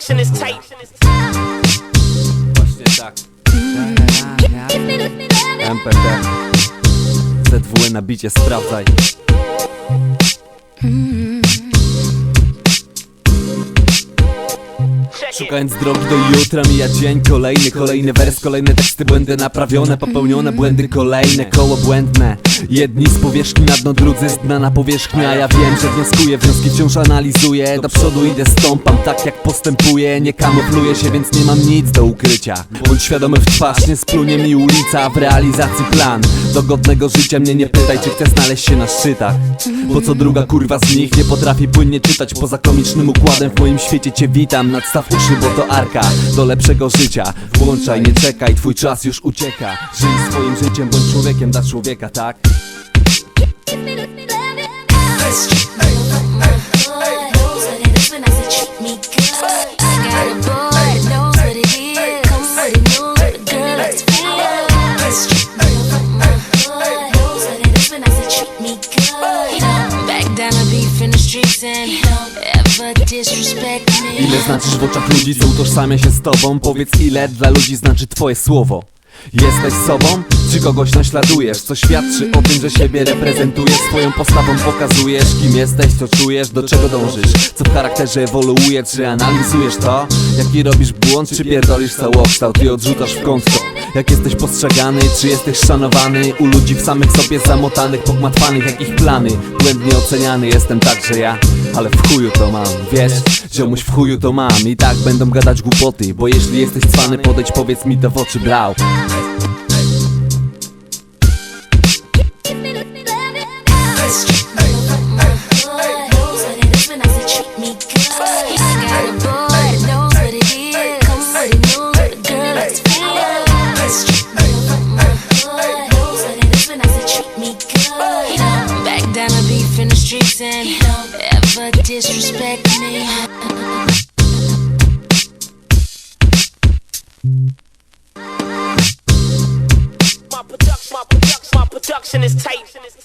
production is tight. Właśnie tak. MPT. ZWE na bicie, sprawdzaj. Szukając drogi do jutra mija dzień kolejny Kolejny wers, kolejne teksty błędy naprawione Popełnione błędy kolejne, koło błędne. Jedni z powierzchni na dno, drudzy z dna na powierzchni A ja wiem, że wnioskuję, wnioski wciąż analizuję Do przodu idę, stąpam tak jak postępuję Nie kamufluję się, więc nie mam nic do ukrycia. Bądź świadomy w twarz, nie splunie mi ulica W realizacji plan. Do godnego życia Mnie nie pytaj, czy chcę znaleźć się na szczytach. Bo co druga kurwa z nich nie potrafi płynnie czytać Poza komicznym układem w moim świecie cię witam. Nadstaw uszy, bo to arka do lepszego życia Włączaj, nie czekaj, twój czas już ucieka Żyj swoim życiem, bądź człowiekiem dla człowieka, tak? Back down to beef in the streets and ever disrespect me. Ile znaczysz w oczach ludzi, co utożsamia się z tobą? Powiedz ile dla ludzi znaczy twoje słowo Jesteś sobą? Czy kogoś naśladujesz? Co świadczy o tym, że siebie reprezentujesz Swoją postawą pokazujesz kim jesteś, co czujesz, do czego dążysz Co w charakterze ewoluuje, czy analizujesz to? Jaki robisz błąd, czy pierdolisz całokształt i odrzucasz w kąt to? Jak jesteś postrzegany, czy jesteś szanowany U ludzi w samych sobie zamotanych, pogmatwanych jak ich plany Błędnie oceniany jestem także ja Ale w chuju to mam, wiesz? Ziomuś w chuju to mam i tak będą gadać głupoty Bo jeśli jesteś cwany, podejdź powiedz mi to w oczy brał disrespect me. My production, my production, my production is tight.